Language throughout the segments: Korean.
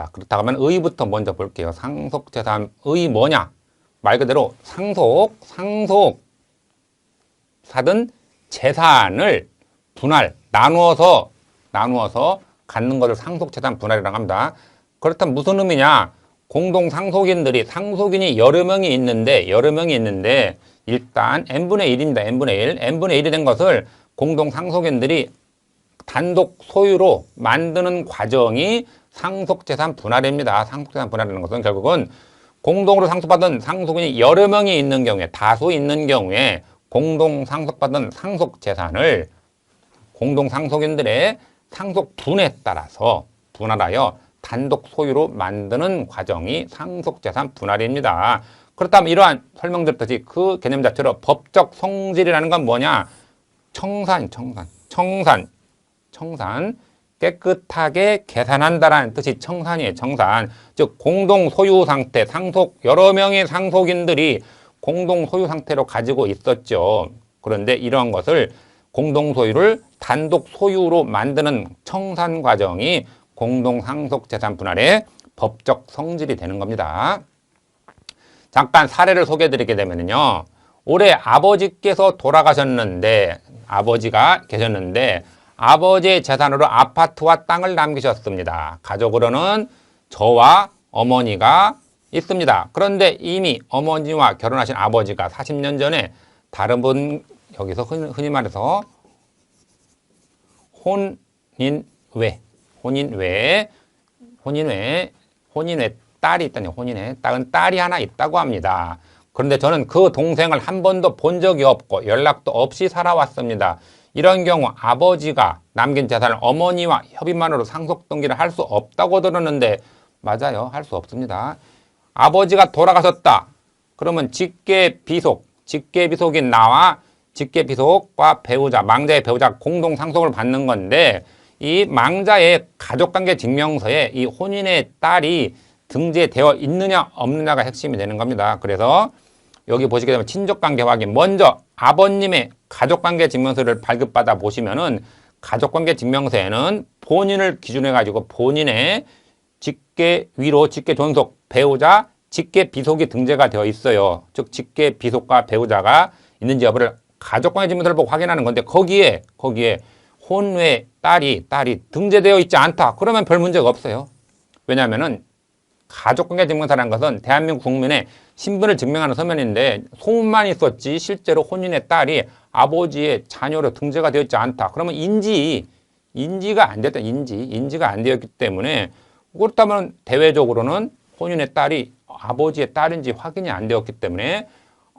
자, 그렇다면 의부터 먼저 볼게요. 상속재산 의 뭐냐? 말 그대로 상속, 상속 사든 재산을 분할, 나누어서, 나누어서 갖는 것을 상속재산 분할이라고 합니다. 그렇다면 무슨 의미냐? 공동 상속인들이 상속인이 여러 명이 있는데 여러 명이 있는데 일단 n분의 1입니다. n분의 1. n분의 1이 된 것을 공동 상속인들이 단독 소유로 만드는 과정이 상속재산 분할입니다. 상속재산 분할이라는 것은 결국은 공동으로 상속받은 상속인이 여러 명이 있는 경우에 다수 있는 경우에 공동 상속받은 상속재산을 공동 상속인들의 상속 분에 따라서 분할하여 단독 소유로 만드는 과정이 상속재산 분할입니다. 그렇다면 이러한 설명드렸듯이 그 개념 자체로 법적 성질이라는 건 뭐냐? 청산, 청산, 청산, 청산. 깨끗하게 계산한다라는 뜻이 청산이에요. 청산. 즉 공동 소유 상태, 상속 여러 명의 상속인들이 공동 소유 상태로 가지고 있었죠. 그런데 이러한 것을 공동 소유를 단독 소유로 만드는 청산 과정이 공동 상속 재산 분할의 법적 성질이 되는 겁니다. 잠깐 사례를 소개해 드리게 되면요. 올해 아버지께서 돌아가셨는데 아버지가 계셨는데 아버지의 재산으로 아파트와 땅을 남기셨습니다. 가족으로는 저와 어머니가 있습니다. 그런데 이미 어머니와 결혼하신 아버지가 40년 전에 다른 분 여기서 흔히 말해서 혼인 외 혼인 외에 혼인 외에 혼인 외 딸이 있다니 혼인 외 딸은 딸이 하나 있다고 합니다. 그런데 저는 그 동생을 한 번도 본 적이 없고 연락도 없이 살아왔습니다. 이런 경우 아버지가 남긴 재산을 어머니와 협의만으로 상속 등기를 할 수 없다고 들었는데 맞아요. 할 수 없습니다. 아버지가 돌아가셨다. 그러면 직계 비속, 직계 비속인 나와 직계 비속과 배우자, 망자의 배우자 공동 상속을 받는 건데 이 망자의 가족관계 증명서에 이 혼인의 딸이 등재되어 있느냐 없느냐가 핵심이 되는 겁니다. 그래서 여기 보시게 되면 친족관계 확인. 먼저 아버님의 가족관계 증명서를 발급받아 보시면은 가족관계 증명서에는 본인을 기준해 가지고 본인의 직계 위로 직계 존속 배우자 직계 비속이 등재가 되어 있어요. 즉 직계 비속과 배우자가 있는지 여부를 가족관계 증명서를 보고 확인하는 건데 거기에 거기에 혼외 딸이 딸이 등재되어 있지 않다. 그러면 별 문제가 없어요. 왜냐하면은 가족관계 증명서라는 것은 대한민국 국민의 신분을 증명하는 서면인데 소문만 있었지 실제로 혼인의 딸이 아버지의 자녀로 등재가 되어 있지 않다. 그러면 인지 인지가 안 됐다. 인지 인지가 안 되었기 때문에 그렇다면 대외적으로는 혼인의 딸이 아버지의 딸인지 확인이 안 되었기 때문에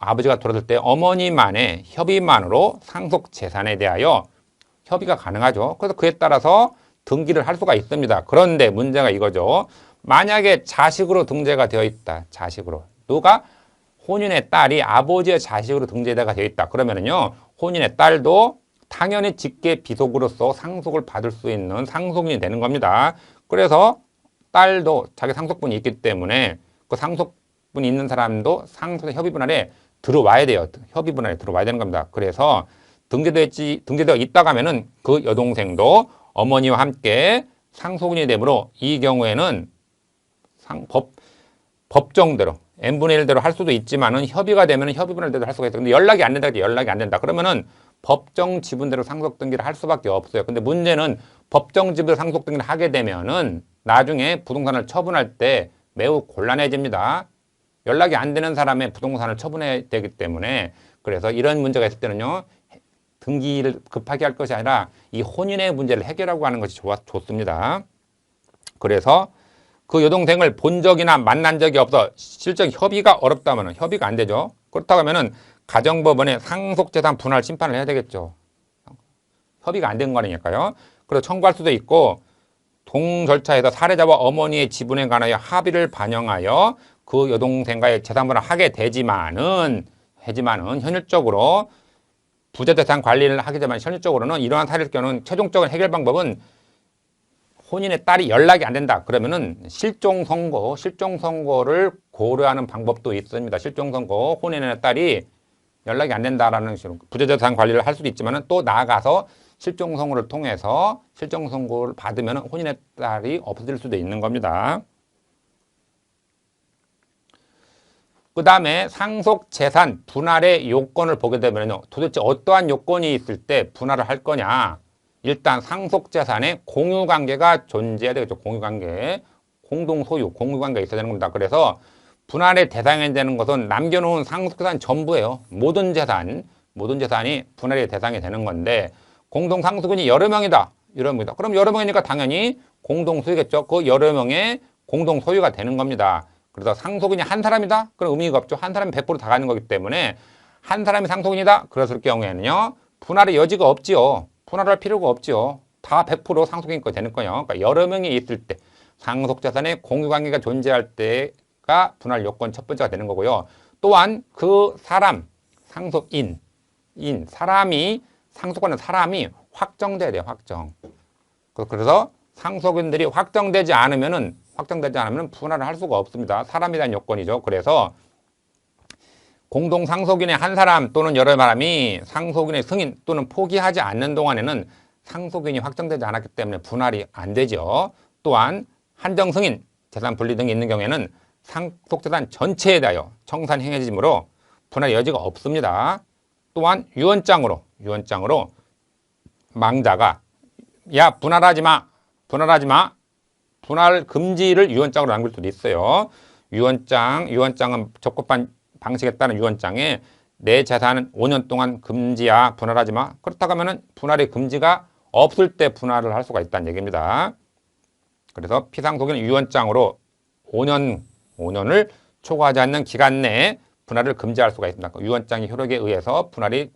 아버지가 돌아설 때 어머니만의 협의만으로 상속 재산에 대하여 협의가 가능하죠. 그래서 그에 따라서 등기를 할 수가 있습니다. 그런데 문제가 이거죠. 만약에 자식으로 등재가 되어 있다. 자식으로. 누가? 혼인의 딸이 아버지의 자식으로 등재가 되어 있다. 그러면은요, 혼인의 딸도 당연히 직계 비속으로서 상속을 받을 수 있는 상속인이 되는 겁니다. 그래서 딸도 자기 상속분이 있기 때문에 그 상속분이 있는 사람도 상속 협의 분할에 들어와야 돼요. 협의 분할에 들어와야 되는 겁니다. 그래서 등재되어 있지, 등재되어 있다가 하면은 그 여동생도 어머니와 함께 상속인이 되므로 이 경우에는 상, 법, 법정대로 n분의 1대로 할 수도 있지만은 협의가 되면은 협의분할 대로 할 수가 있어요. 근데 연락이 안 된다. 연락이 안 된다. 그러면은 법정 지분대로 상속 등기를 할 수밖에 없어요. 근데 문제는 법정 지분대로 상속 등기를 하게 되면은 나중에 부동산을 처분할 때 매우 곤란해집니다. 연락이 안 되는 사람의 부동산을 처분해야 되기 때문에 그래서 이런 문제가 있을 때는요. 등기를 급하게 할 것이 아니라 이 혼인의 문제를 해결하고 하는 것이 좋아, 좋습니다. 그래서 그 여동생을 본 적이나 만난 적이 없어 실적 협의가 어렵다면 협의가 안 되죠. 그렇다고 하면은 가정법원에 상속재산 분할 심판을 해야 되겠죠. 협의가 안 된 거니까요. 그래서 청구할 수도 있고 동 절차에서 사례자와 어머니의 지분에 관하여 합의를 반영하여 그 여동생과의 재산 분할을 하게 되지만은 하지만은 현실적으로 부자재산 관리를 하게 되면 현실적으로는 이러한 사례일 경우는 최종적인 해결 방법은 혼인의 딸이 연락이 안 된다. 그러면은 실종 선고, 실종 선고를 고려하는 방법도 있습니다. 실종 선고, 혼인의 딸이 연락이 안 된다라는 식으로 부자재산 관리를 할 수도 있지만은 또 나아가서 실종 선고를 통해서 실종 선고를 받으면 혼인의 딸이 없어질 수도 있는 겁니다. 그 다음에 상속 재산 분할의 요건을 보게 되면요. 도대체 어떠한 요건이 있을 때 분할을 할 거냐. 일단 상속 재산에 공유 관계가 존재해야 되겠죠. 공유 관계. 공동 소유, 공유 관계가 있어야 되는 겁니다. 그래서 분할의 대상이 되는 것은 남겨놓은 상속 재산 전부예요. 모든 재산, 모든 재산이 분할의 대상이 되는 건데 공동 상속인이 여러 명이다. 이럽니다. 그럼 여러 명이니까 당연히 공동 소유겠죠. 그 여러 명의 공동 소유가 되는 겁니다. 그래서 상속인이 한 사람이다? 그럼 의미가 없죠. 한 사람이 100%다 가는 거기 때문에 한 사람이 상속인이다? 그랬을 경우에는요. 분할의 여지가 없지요. 분할할 필요가 없지요. 다100% 상속인 거 되는 거예요. 그러니까 여러 명이 있을 때 상속자산의 공유관계가 존재할 때가 분할 요건 첫 번째가 되는 거고요. 또한 그 사람, 상속인, 인, 사람이 상속하는 사람이 확정돼야 돼요. 확정. 그- 그래서 상속인들이 확정되지 않으면은 확정되지 않으면 분할을 할 수가 없습니다. 사람에 대한 요건이죠. 그래서 공동 상속인의 한 사람 또는 여러 사람이 상속인의 승인 또는 포기하지 않는 동안에는 상속인이 확정되지 않았기 때문에 분할이 안 되죠. 또한 한정 승인, 재산 분리 등이 있는 경우에는 상속재산 전체에 대하여 청산 행해지므로 분할 여지가 없습니다. 또한 유언장으로 유언장으로 망자가 야 분할하지 마 분할하지 마 분할 금지를 유언장으로 남길 수도 있어요. 유언장 유언장은 적법한 방식에 따른 유언장에 내 재산은 5년 동안 금지야 분할하지 마 그렇다고 하면은 분할의 금지가 없을 때 분할을 할 수가 있다는 얘기입니다. 그래서 피상속인 유언장으로 5년 5년을 초과하지 않는 기간 내에 분할을 금지할 수가 있습니다. 그 유언장의 효력에 의해서 분할이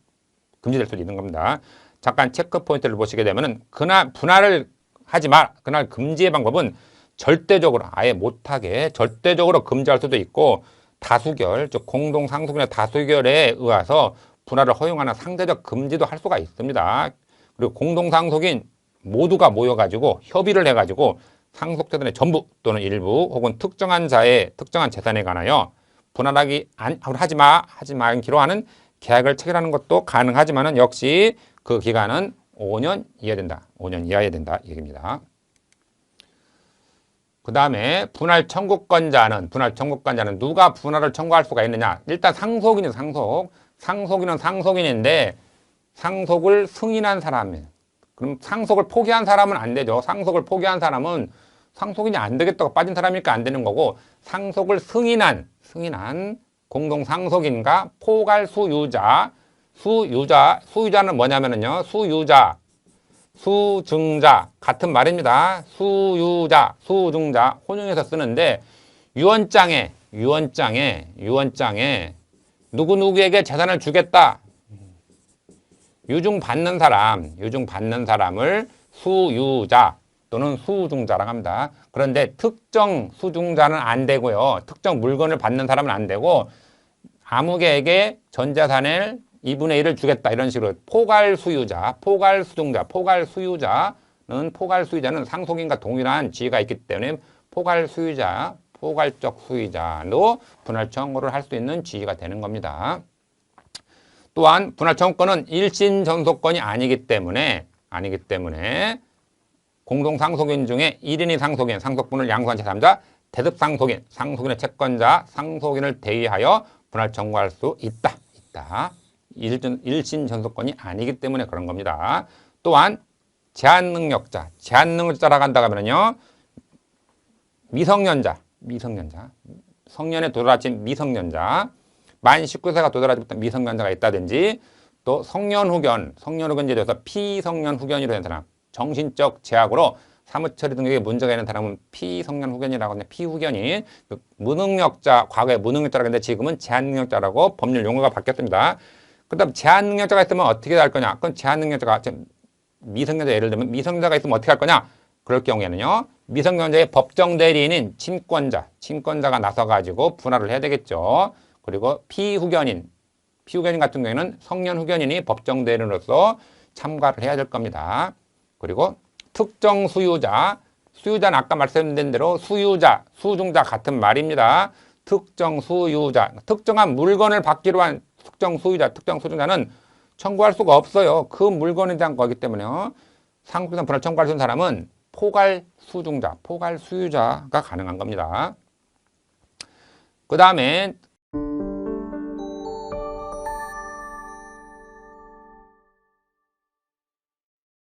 금지될 수도 있는 겁니다. 잠깐 체크 포인트를 보시게 되면은 그날 분할을 하지 마. 그날 금지의 방법은 절대적으로 아예 못하게 절대적으로 금지할 수도 있고 다수결, 즉 공동 상속인의 다수결에 의해서 분할을 허용하는 상대적 금지도 할 수가 있습니다. 그리고 공동 상속인 모두가 모여가지고 협의를 해가지고 상속재산의 전부 또는 일부 혹은 특정한 자의 특정한 재산에 관하여 분할하기 안, 하지 마, 하지 말기로 하는 계약을 체결하는 것도 가능하지만은 역시 그 기간은 5년 이하야 된다. 5년 이하야 된다. 얘기입니다. 그 다음에 분할 청구권자는 분할 청구권자는 누가 분할을 청구할 수가 있느냐? 일단 상속인이 상속. 상속인은 상속인인데 상속을 승인한 사람이에요. 그럼 상속을 포기한 사람은 안 되죠. 상속을 포기한 사람은 상속인이 안 되겠다고 빠진 사람이니까 안 되는 거고 상속을 승인한 승인한 공동 상속인과 포괄 수유자 수유자 수유자는 뭐냐면은요 수유자 수증자 같은 말입니다. 수유자 수증자 혼용해서 쓰는데 유언장에 유언장에 유언장에 누구 누구에게 재산을 주겠다 유증 받는 사람 유증 받는 사람을 수유자 또는 수중자라고 합니다. 그런데 특정 수중자는 안 되고요. 특정 물건을 받는 사람은 안 되고 아무개에게 전 재산을 2분의 1을 주겠다 이런 식으로 포괄 수유자, 포괄 수중자, 포괄 수유자는 포괄 수유자는 상속인과 동일한 지위가 있기 때문에 포괄 수유자, 포괄적 수유자도 분할 청구를 할 수 있는 지위가 되는 겁니다. 또한 분할 청구권은 일신 전속권이 아니기 때문에 아니기 때문에 공동 상속인 중에 1인이 상속인, 상속분을 양수한 제3자, 대습 상속인, 상속인의 채권자, 상속인을 대의하여 분할 청구할 수 있다. 있다. 일전, 일신 전속권이 아니기 때문에 그런 겁니다. 또한 제한 능력자, 제한 능력자라고 한다고 하면요. 미성년자, 미성년자, 성년에 도달하신 미성년자, 만 19세가 도달하지 못한 미성년자가 있다든지 또 성년 후견, 성년 후견제에 대해서 피성년 후견이로 된 사람, 정신적 제약으로 사무처리 등에게 문제가 있는 사람은 피성년 후견이라고 하는데 피후견이 그 무능력자, 과거에 무능력자라고 했는데 지금은 제한능력자라고 법률 용어가 바뀌었습니다. 그다음 제한 능력자가 있으면 어떻게 할 거냐? 그건 제한 능력자가 지금 미성년자 예를 들면 미성년자가 있으면 어떻게 할 거냐? 그럴 경우에는요. 미성년자의 법정 대리인인 친권자, 친권자가 나서 가지고 분할을 해야 되겠죠. 그리고 피후견인, 피후견인 같은 경우에는 성년 후견인이 법정 대리인으로서 참가를 해야 될 겁니다. 그리고 특정 수유자, 수유자는 아까 말씀드린 대로 수유자, 수중자 같은 말입니다. 특정 수유자, 특정한 물건을 받기로 한 특정 수유자, 특정 수중자는 청구할 수가 없어요. 그 물건에 대한 거기 때문에요. 상속상 분할 청구할 수 있는 사람은 포괄 수중자, 포괄 수유자가 가능한 겁니다. 그 다음에